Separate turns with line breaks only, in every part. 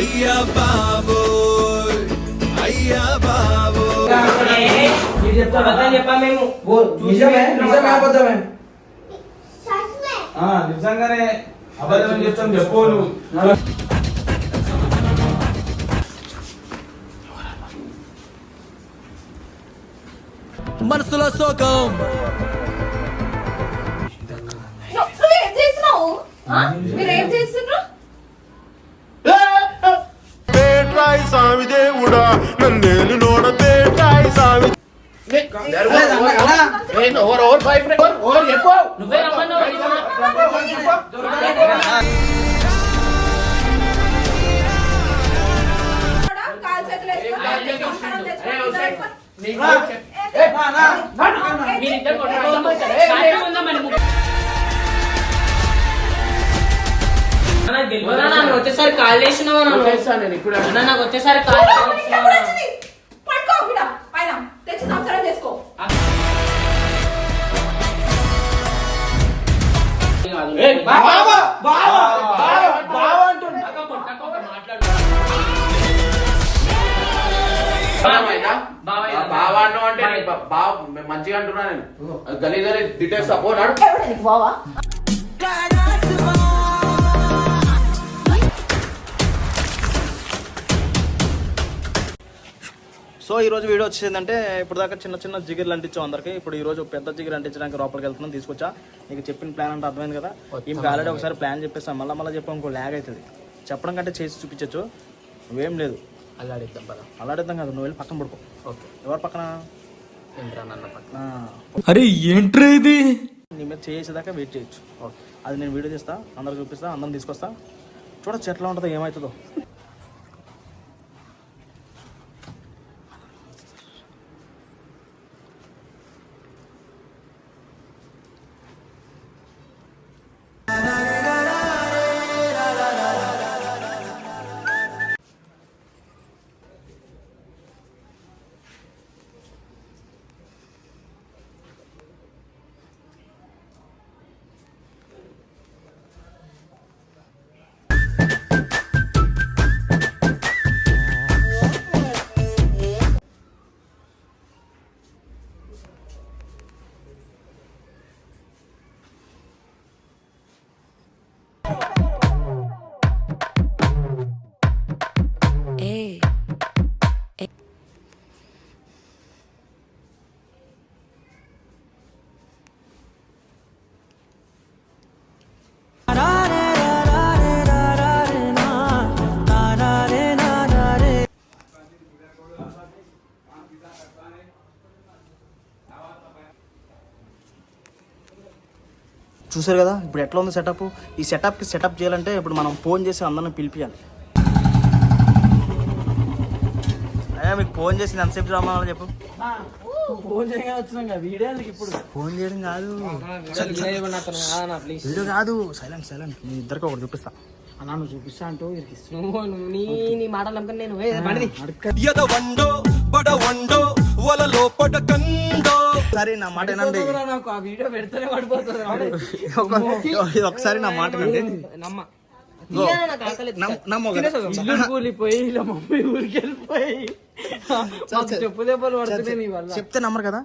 అయ్యా బాబోయ్ అయ్యా
ఆ, నిజంగానే అబద్ధం చెప్తాం చెప్పు నువ్వు
మనసులో శోకం?
మీరేం
పార్టీ ఉందా మరి ముగ్గురు? నాకు వచ్చేసరి కాల్ చేసినావు నాకు వచ్చేసరి కాల్
బావా అన్నావు అంటే నీ బా- బావ మంచిగా అంటున్నా నేను గలీ గలీ డీటెయిల్స్ అపో
బావా
సో ఈ రోజు వీడియో వచ్చేసిందంటే ఇప్పుడు దాకా చిన్న చిన్న జిగిర్లు అంటించాం అందరికి. ఇప్పుడు ఈ రోజు పెద్ద జిగిరి అంటించడానికి లోపలికి వెళ్తున్నాం తీసుకొచ్చా. నీకు చెప్పిన ప్లాన్ అంటే అర్థమైంది కదా. ఈమెకి ఆల్రెడీ ఒకసారి ప్లాన్ చెప్పేస్తాం. మళ్ళీ మళ్ళీ చెప్పాం ఇంకో ల్యాగ్ అవుతుంది చెప్పడం కంటే చేసి చూపించచ్చు. నువ్వేం లేదు.
అల్లాడిద్దాం పద.
అలాడిద్దాం కాదు నువ్వు వెళ్ళి పక్కన పడుకో.
ఓకే.
ఎవరు పక్కన?
అరే ఏంట్రా ఇది?
నీ మీద చేసేదాకా వెయిట్ చేయొచ్చు.
ఓకే.
అది నేను వీడియో తీస్తా అందరికి చూపిస్తా అందరం తీసుకొస్తా. చూడొచ్చు ఎట్లా ఉంటుందో ఏమవుతుందో చూసారు కదా? ఇప్పుడు ఎట్లా ఉంది సెటప్ ఈ సెటప్కి సెటప్ చేయాలంటే ఇప్పుడు మనం ఫోన్ చేసి అందరిని పిలిపియాలి. అయ్యా మీకు ఫోన్ చేసి ఎంతసేపు రమ్మని చెప్పు?
ఫోన్ చేయగా వచ్చినాం కదా వీడియో ఇప్పుడు.
ఫోన్ చేయడం కాదు.
ప్లీజ్
వీడియో కాదు. సైలెంట్ సైలెంట్ మీ ఇద్దరికి ఒకటి చూపిస్తా.
అన్నా నువ్వు చూపిస్తా అంటూ నువ్వు నువ్వు నీ నీ మాటలు నమ్మకం నేను.
వండో బడ వండో వలలో పడకండో
ఒకసారి నా మాట వినండి.
నాకు ఆ వీడియో పెడితేనే పడిపోతుంది.
ఒక- ఇది ఒకసారి నా మాట
నమ్మ. చెప్పు దెబ్బలు పడుతున్నాయి నీ వల్ల.
చెప్తే నమ్మరు కదా?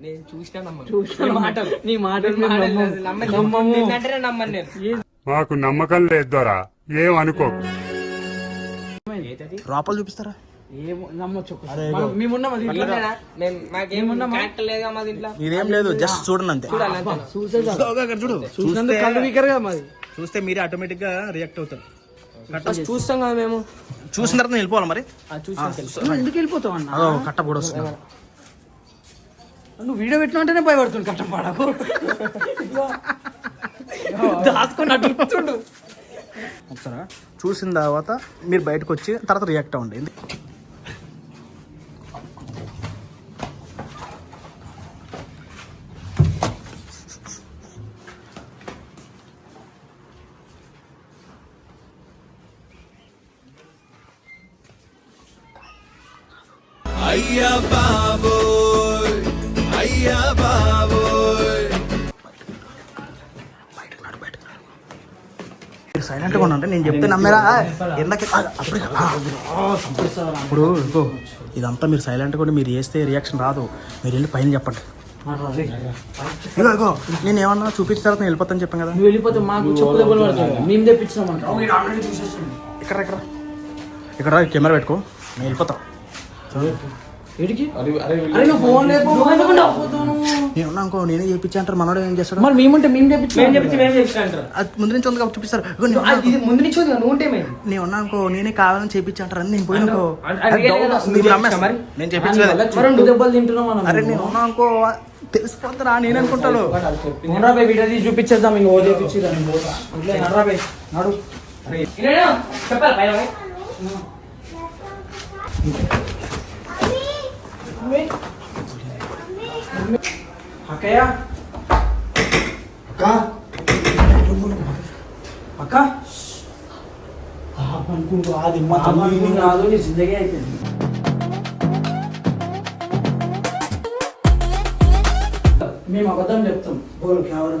నేను చూసినా నమ్మ చూసిన మాట నీ మాట నమ్మము. అంటే నమ్మను నేను.
మాకు నమ్మకం లేదు దొరా. ఏం అనుకో
లోపల చూపిస్తారా? ఇదేం లేదు జస్ట్ చూడండి అంతే. చూడు. చూస్తే మీరే ఆటోమేటిక్గా రియాక్ట్ అవుతారు
చూస్తాం కదా మేము.
చూసిన తర్వాత వెళ్ళిపోవాలి మరి?
నువ్వు ఎందుకు వెళ్ళిపోతావు అన్న?
కట్ట కూడా వస్తుంది.
నువ్వు వీడియో పెట్టిన భయపడుతుంది కట్టం పాడకు. దాచుకొని అటు కూర్చుండు.
ఒకసారి చూసిన తర్వాత మీరు బయటకు వచ్చి తర్వాత రియాక్ట్ అవ్వండి.
అయ్యా బాబోయ్ అయ్యా బాబోయ్.
సైలెంట్ సైలెంట్గా ఉండండి నేను చెప్తే నమ్మేరా. ఎందాక అప్పుడే ఇప్పుడు ఇదంతా మీరు సైలెంట్గా ఉండి మీరు చేస్తే రియాక్షన్ రాదు. మీరు వెళ్ళి పైన చెప్పండి. ఇగో ఇగో నేను ఏమన్నా చూపించిన తర్వాత నేను వెళ్ళిపోతాను చెప్పాను కదా.
వెళ్ళిపోతే మాకు మేము
ఇక్కడ ఇక్కడ. ఇక్కడ కెమెరా పెట్టుకో. నేను వెళ్ళిపోతా. అనుకో నేనే అంటారు మనోడు ఏం చేస్తాడు.
మరి మేముంటే మేము
అది ముందు నుంచి ఉంది కాబట్టి చూపిస్తారు.
ముందు నుంచి
నేను ఉన్నా అనుకో నేనే కావాలని చేయించి అంటారు అని నేను పోయినకో? నేను చెప్పించలేదు
దెబ్బలు తింటున్నాం మనం.
అరే నేను ఉన్నా అనుకో తెలిసిపోతారా నేను అనుకుంటాను.
నడరా బే వీడియో తీసి చూపించేద్దాం ఇంక నడరా బే నడు. చెప్పాలి. అక్కయ్య? అక్క? అక్క? అనుకుంటూ అది మా తల్లి. కాదు నీ జిందగీ అయిపోయింది. మేము అబద్ధం చెప్తాం. బోలు కేవలం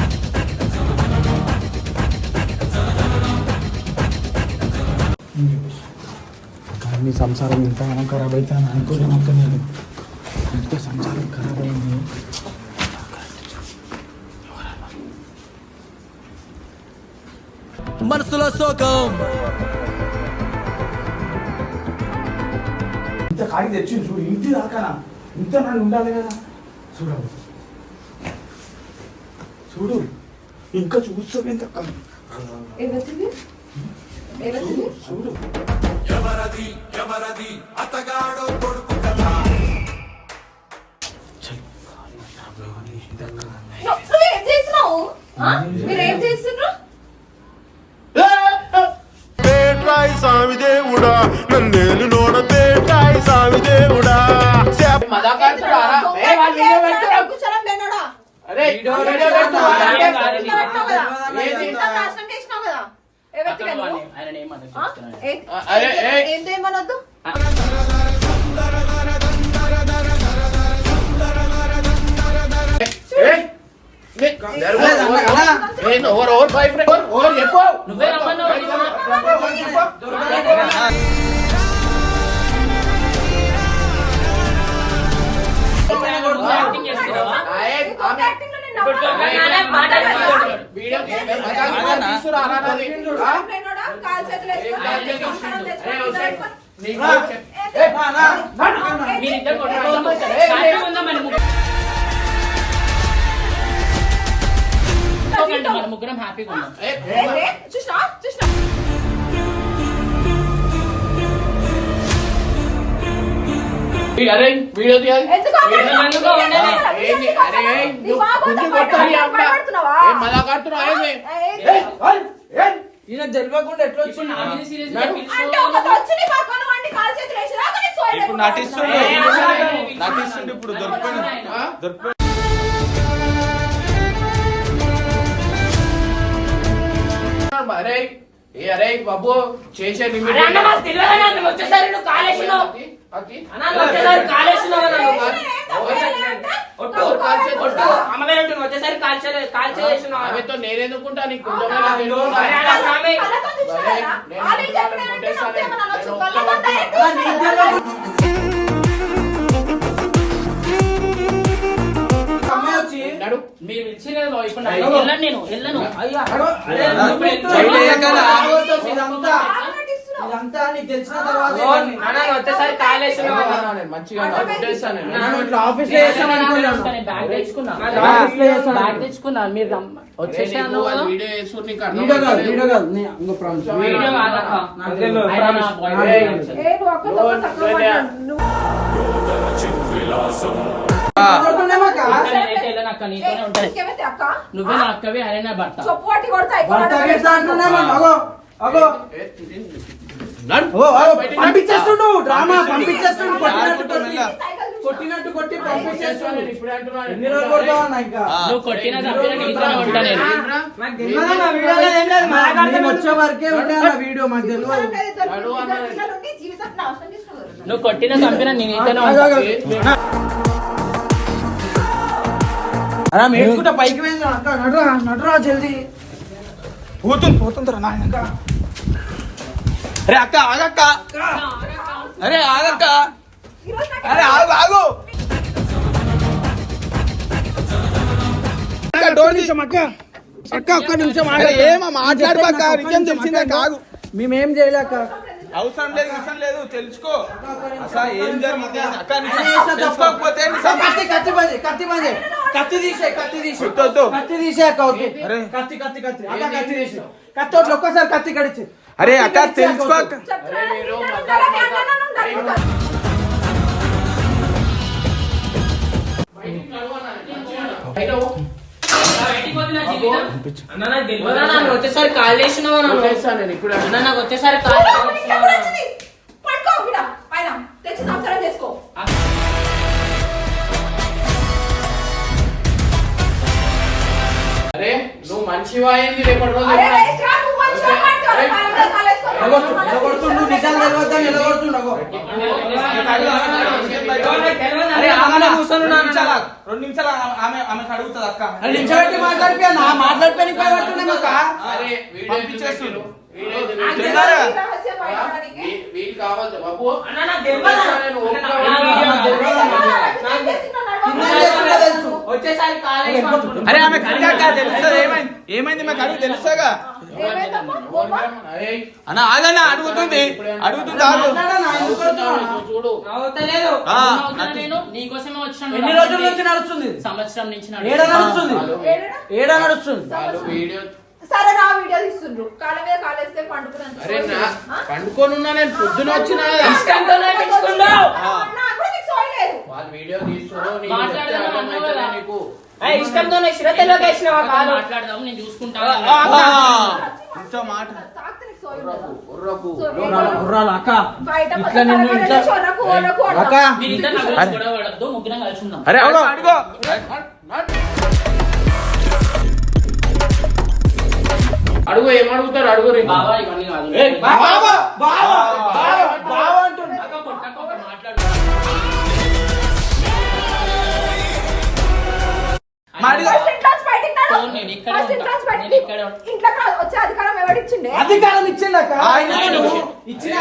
మీ
సంసారం ఇంత మనం ఖరాబ్ అయితే అని అనుకోలేను అక్క నేను. ఇంత సంసారం ఖరాబ్ అయింది.
మనసులో శోకం.
ఇంత కాడి తెచ్చి చూడు ఇంటి దాకానా? ఇంత నన్ను ఉండాలి కదా. చూడు చూడు ఇంకా చూస్తావు ఎంత
ఎవరిది ఎవరిది
చూడు.
నువ్వు ఏం చేస్తున్నావు? మీరు ఏం చేస్తున్నారు
పేటాయి సామి దేవుడా నన్నేలు నోడ పేటాయి సామి దేవుడా శాప
వీడియో పెడతారా
ఏది? ఇంత నాశనం చేసినావు కదా ఎవరికి వెళ్ళవు? ఆ? ఏ-
అరే, ఏ.
ఏం? చేయమనొద్దు
ఏయ్, నే- ఏయ్, over over boyfriend over చెప్పు.
నువ్వే రమ్మన్నావు. మీరిద్దరు కొట్టుకోవడం
ఏయ్, ఏయ్.
మన ముగ్గురం? హ్యాపీగా ఉన్నాం.
రాక నీకు సోయి
ఇప్పుడు నటిస్తుండు. నటిస్తుండు. ఇప్పుడు దొరికిపోయింది
ఆ?
దొరికిపోయింది
అరే ఏ అరే బాబు చేసే లిమిట్
వచ్చేసరి కాల్చే అన్న.
ఆమెతో నేనెందుకుంటా నీకు
అవునా?
కొంచెమైనా తెలివి ఉందా?
అరే అన్న, ఆమె-
కళ్ళతో చూసినావు కదా?
నేను
వాళ్ళు ఏం
కొట్టాలని
చెప్పినారంటే
కొట్టేస్తాను.
నమ్మేమని అనొచ్చు.
నేను
కళ్ళతో
ఒక్క
direct
కొట్టు.
చూసినావు కదా?
అమ్మాయి వచ్చి
నడు.
మీరు ఇప్పుడు నేను వెళ్ళను అయ్యా ఇదంతా నీకు తెలిసిన తర్వాత నువ్వు వచ్చేసరి చేస్తాను. బ్యాగ్ తెచ్చుకున్నా. మీరు
అరే,
వచ్చేసాను. నీ-
నువ్వు
అక్కవి ఆయన నా భర్త.
చొప్పు పట్టి కొడతా.
పంపించేస్తుండు డ్రామా పంపించేస్తుండు. కొట్టినట్టు కొట్టి. పంపించేస్తుండు.
ఇప్పుడే అంటున్నాను
ఎన్ని రోజులు కొడతావా ఇంకా?
నువ్వు కొట్టిన ఉంటా నేను
వచ్చే వరకే వీడియో మాకు తెలియదు.
నువ్వు కొట్టిన చంపిన నేను.
అలా మేడుకుంటా పైకి పోయింది నడురా నడురా జల్దీ.
పోతుంది పోతుందిరా నాయన అరే అక్క ఆగక్క. అరే ఆగక్క. అరే ఆగు ఆగు. అక్క,
ఒక్క నిమిషం
ఏమా మాట్లాడుకోక నిజం తెలిసిందే కాదు
మేమేం చేయలేక
అవసరం లేదు విషయం లేదు. తెలుసుకో. అసలు ఏం జరిగింది. అక్క తెలుసుకోకపోతే
కత్తి కత్తి బంది కత్తి బంది కత్తి తీసే కత్తి తీసే. కత్తి తీసే అక్క
అరే.
కత్తి కత్తి కత్తి. అక్క కత్తి తీసే కత్తి ఒక్కసారి కత్తి కడిచి.
అరే అక్క తెలుసుకో అక్క
చెప్తున్నాను, తిన్నాను, ఉండాలి, మీ అన్నను ఉండాలి.
అన్న నాకు తెలియదా నన్ను వచ్చేసారి కాల్ చేసినావు నన్ను
నేను ఇప్పుడు
అన్న నాకు వచ్చేసారి కాల్
పడుకో, నీకు ఎప్పుడు వచ్చింది? పడుకో, బిడ్డ, పైన. తెచ్చి సంసారం చేసుకో
అరే నువ్వు మంచి వాయింది రేపటి రోజు
రెండు నిమిషాలు నిమిషాలు ఆమె- ఆమె అడుగుతుంది అక్క
నిల్చోబెట్టి మాట్లాడిపోయా మాట్లాడిపోయి అక్క
అరే వీళ్ళు కావాలి బాబు.
అరే ఆమె తెలుస్తుంది ఏమైంది? ఏమైంది మాకు అడుగు తెలుస్తాగా అన్న ఆగన్నా అడుగుతుంది. అడుగుతుంది ఆగు.
చూడు
నీకోసమే వచ్చాను
ఎన్ని రోజుల నుంచి నడుస్తుంది?
సంవత్సరం నుంచి
ఏడ. నడుస్తుంది? ఏడ నడుస్తుంది?
వాళ్ళు వీడియో
సరే నా వీడియో తీస్తుండ్రు. కాళ్ళ మీద కాలేస్తే పండుకున్నాను
అరే నా పండుకొని ఉన్నా నేను పొద్దున వచ్చినా. కదా.
ఇష్టంతోనే పెంచుకున్నావు.
వాళ్ళు వీడియో తీస్తున్నారు నీకు
మాట్లాడదాం
చెప్తే
అన్నావు
అర్థమవుతుందా
కదా.
నీకు?
ఏయ్, ఇష్టంతోనే శ్రద్ధలోకి వేసినావా కాలు? మాట్లాడదాం నేను చూసుకుంటాను
ఇంత మాట.
ఉర్రకు, ఉర్రకు.
గుర్రాలు అక్క.
బయట
ఇట్లా నిన్ను ఇట్లా అక్క.
మీరు ఇద్దరు నా గురించి గొడవ పడద్దు ముగ్గురం కలిసి ఉందాం.
అరే అడుగు. అడుగు
అడుగు ఏం అడుగుతారు? అడుగు రే.
బాబా ఇవన్నీ కాదు.
బాబా బాబా బాబా
అధికారం
ఆయన.
ఇచ్చిన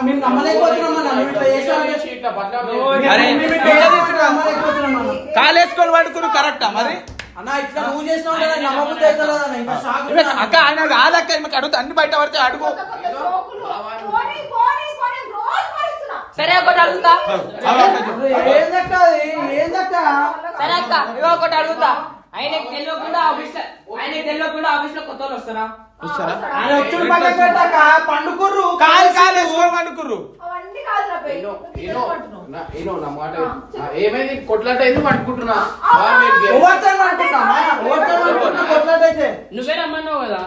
మేము నమ్మలేకపోతున్నాం
కాలేసుకొని పడుకుని కరెక్టా మరి? అక్క ఆయన కాదక్క ఈమెకు అడుగుతా అన్ని బయట పడితే అడుగు.
సరే ఒకటి అడుగుతా.
ఏందక్క అది? ఏందక్క
సరే అక్క. ఇవో ఒకటి అడుగుతా. తెలియకుండా ఆఫీస్లో ఆయనకి తెలియకుండా ఆఫీస్లో కొత్త వాళ్ళు వస్తారా?
ఆయన పండుకుర్రు
కాలు పడుకుర్రు.
నా
మాట ఏమైంది? కొట్లాట అయింది పట్టుకుంటున్నా
ఆ,
ఆ, మీరు గే-
ఓవర్టైం అనుకుంటామా ఓవర్టైం అనుకుంటా కొట్లాడైతే
నువ్వే రమ్మన్నావు కదా?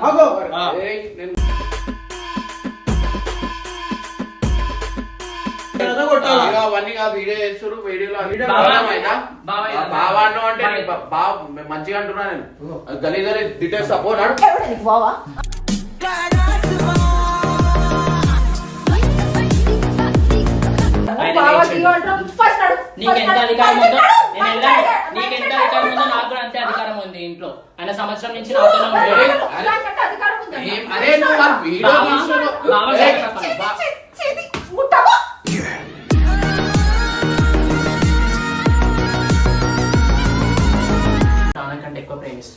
అవన్నీ కాదు వీడియో చేస్తారు వీడియోలో
బావా,
అంటే బావ. మంచిగా అంటున్నా నేను. గలీజ్ గలీజ్ డీటెయిల్స్
నీకు బావా?
నీకెంత. అధికారం ఉందో. నీకెంత అధికారం ఉందో. నాకు కూడా అంతే అధికారం ఉంది ఇంట్లో. ఆయన సంవత్సరం నుంచి నాతోనే ఉంటాడు
అరే, నువ్వు వీడియో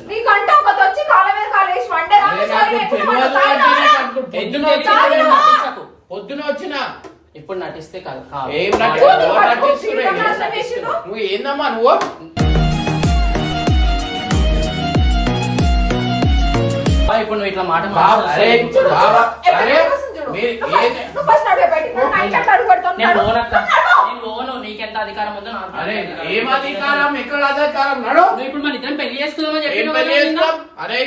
నీకంటే
ఒకటి వచ్చి కాళ్ళ మీద కాలు వేసి.
ఎందుకు
పొద్దున
నటించకు?
వచ్చిన-
నటించకు.
పొద్దున వచ్చిన.
ఇప్పుడు నటిస్తే కాదు.
ఏం. నువ్వు ఏందమ్మా నువ్వు?
ఇప్పుడు నువ్వు ఇట్లా మాట మాట్లాడు. నీకెంత అధికారం ఉందో నాకు
అరే ఏం. అధికారం ఎక్కడ అధికారం నడు
నువ్వు ఇప్పుడు మన ఇద్దరం పెళ్ళి చేసుకుందామని
ఏం
చెప్పి
పెళ్ళి చేసుకోం అరే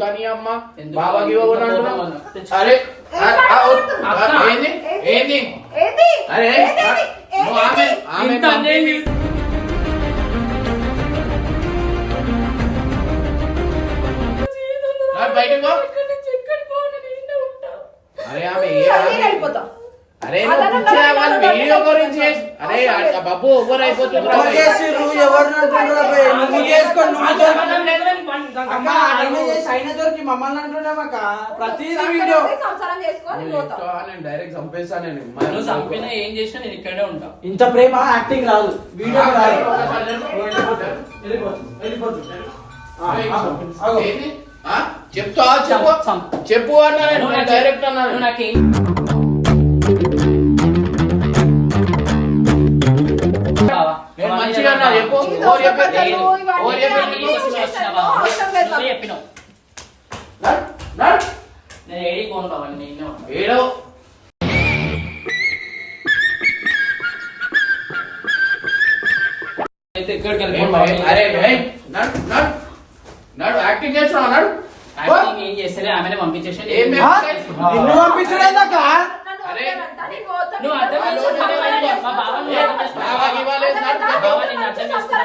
కానీ అమ్మ
ఎందుకు?
బాబాకి ఇవ్వకుండా. అరే ఆ, ఆ, ఓ, ఆ,
అక్క.
ఏంది ఏంది
ఏంది?
అరే
ఏంది?
ఆ? నువ్వు ఆమె ఆమె
ఇంత అన్యాయం
పంపింది. రా, బయటికి పో.
ఇక్కడి నుంచి ఎక్కడికి పో, నేను ఈడనే ఉంటా.
అరే ఆమె
వెళ్ళిపోతా.
అరే వీడియో గురించి అరే బబ్బు ఓవర్.
నేను
డైరెక్ట్ చంపేస్తా నేను
నువ్వు చంపినా ఏం చేసినా నేను ఇక్కడే ఉంటా
ఇంత ప్రేమ యాక్టింగ్ రాదు వీడియో రాదు
ఏంది? ఆ? చెప్తా చెప్పు.
చంప్, చంప్.
చెప్పు అన్నా డైరెక్ట్ అన్నా మంచిగా అన్నా చెప్పు.
ఈ
ఓ
దొంగ
చెప్పు.
చెప్పినావు. నేను ఏడి కోను బావా నేను ఇన్నే ఉంటా.
ఏడో.
అయితే వెళ్ళిపో
భయం? అరే నడు నడు. నడు యాక్టింగ్ చేస్తున్నావు? నడు.
ఏం చేస్తలే? ఆమెనే పంపించేసి
ఏం
నేను-
ఆ?
చేస్తున్నావు?
నిన్ను.
నువ్వు అర్థం. మా బావ నువ్వు అర్థం చేసుకుంటావా?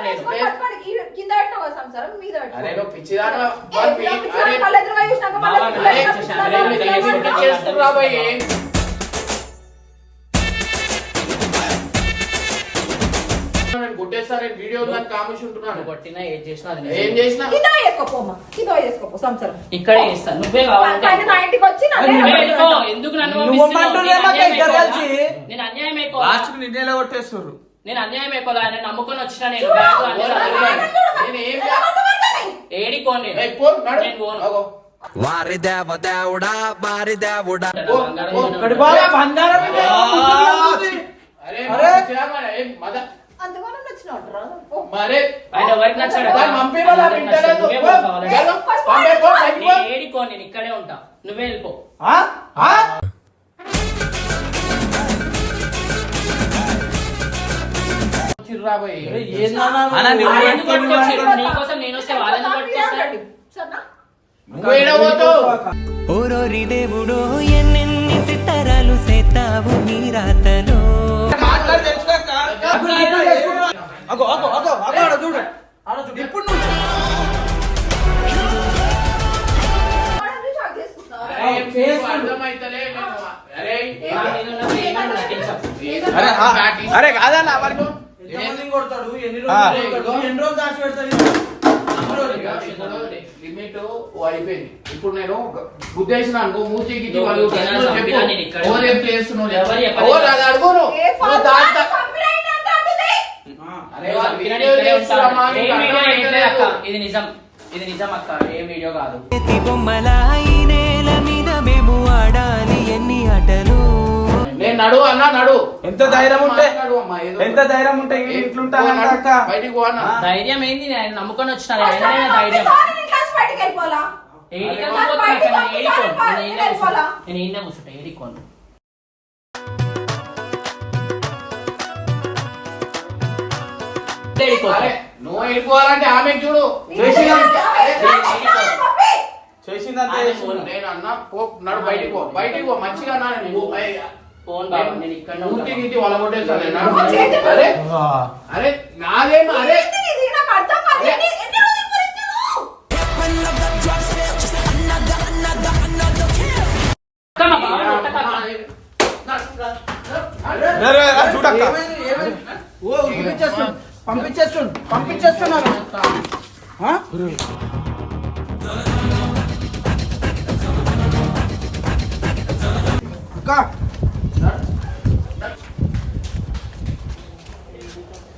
బావ అర్థం
నేను వీడియో దాన్ని కామేసి ఉంటున్నాను
కొట్టినా ఏం చేసినా అది
ఏం. చేసినా
కింద చేసుకోపో అమ్మ. కింద చేసుకోపో సంసారం
ఇక్కడే చేస్తాను నువ్వే కావాలంటే
పైన నా ఇంటికి వచ్చి
నువ్వే. వెళ్ళిపో. ఎందుకు నన్ను
నువ్వు
పంపిస్తున్నావు? నేను అన్యాయం అయిపోవాలా? నేను అన్యాయం అయిపోవాలా?
లాస్ట్కు నిన్నేలా కొట్టేస్తారు
నేను అన్యాయం అయిపోవాలా ఆయన నమ్ముకొని వచ్చిన నేను బ్యాగ్ అన్ని.
నేను ఏం?
ఏడికోను నేను.
ఏయ్, పో, నడు.
నేను పోను.
వారి దేవ దేవుడా వారి దేవుడా
పో,
బంగారం
పో.
బంగారం.
అరే
అరే.
ఏం మద. మరే.
ఆయన ఎవరికి నచ్చాడు.
పంపి.
నేను నేను ఇక్కడే ఉంటా. నువ్వే వెళ్ళిపో?
అన్న, నువ్వు
ఎందుకు పట్టుకొచ్చారు? నీకోసం నేను వస్తే వాళ్ళని
ఓరోరి దేవుడో ఎన్నెన్ని సితారాలు సేతావు నీ రాతలో
మాట్లాడి తెచ్చుకోక్క. అప్పుడు నేను చేసుకుంటా. అగో, అగో, అగో, అగో, ఆడ చూడు. ఆడ చూడు. ఇప్పుడు నువ్వు?
అరే,
కాదన్న మరి
ఎంతమందిని కొడతాడు? ఎన్ని. రోజులు ఎన్ని రోజులు దాచి పెడతాడు
లిమిట్ అయిపోయింది. ఇప్పుడు నేను గుద్దేసిన అనుకో మూతి గిట్టి
ఇది నిజం. ఇది నిజం అక్క. ఏ వీడియో కాదు.
నేల మీద మేము ఆడాలి ఎన్ని ఆటలు?
నేను నడు అన్నా నడు.
ఎంత ధైర్యం ఉంటే ఎంత ధైర్యం ఉంటే అక్క.
బయటికి పో అన్న.
ధైర్యం ఏంది? నేను నమ్ముకొని వచ్చిన. ధైర్యం.
ప్రతిసారి నేను క్లాస్ బయటికి వెళ్ళిపోవాలా?
అరే నువ్వు వెళ్ళిపోవాలంటే ఆమె చూడు.
ఫోన్.
నేను అన్నా పో నడు బయటికి పో. బయటికి పో మంచిగా అన్నా నేను
ఫోన్ బాబా నేను ఇక్కడ
మూతి గిట్టి వాళ్ళ అరే అరే నాదేం అరే.
ఇది?
చూడక్క?
ఓ పంపించేస్తుండు పంపించేస్తు పంపించేస్తున్నాను అక్క.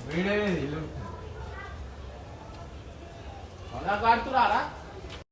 వీడే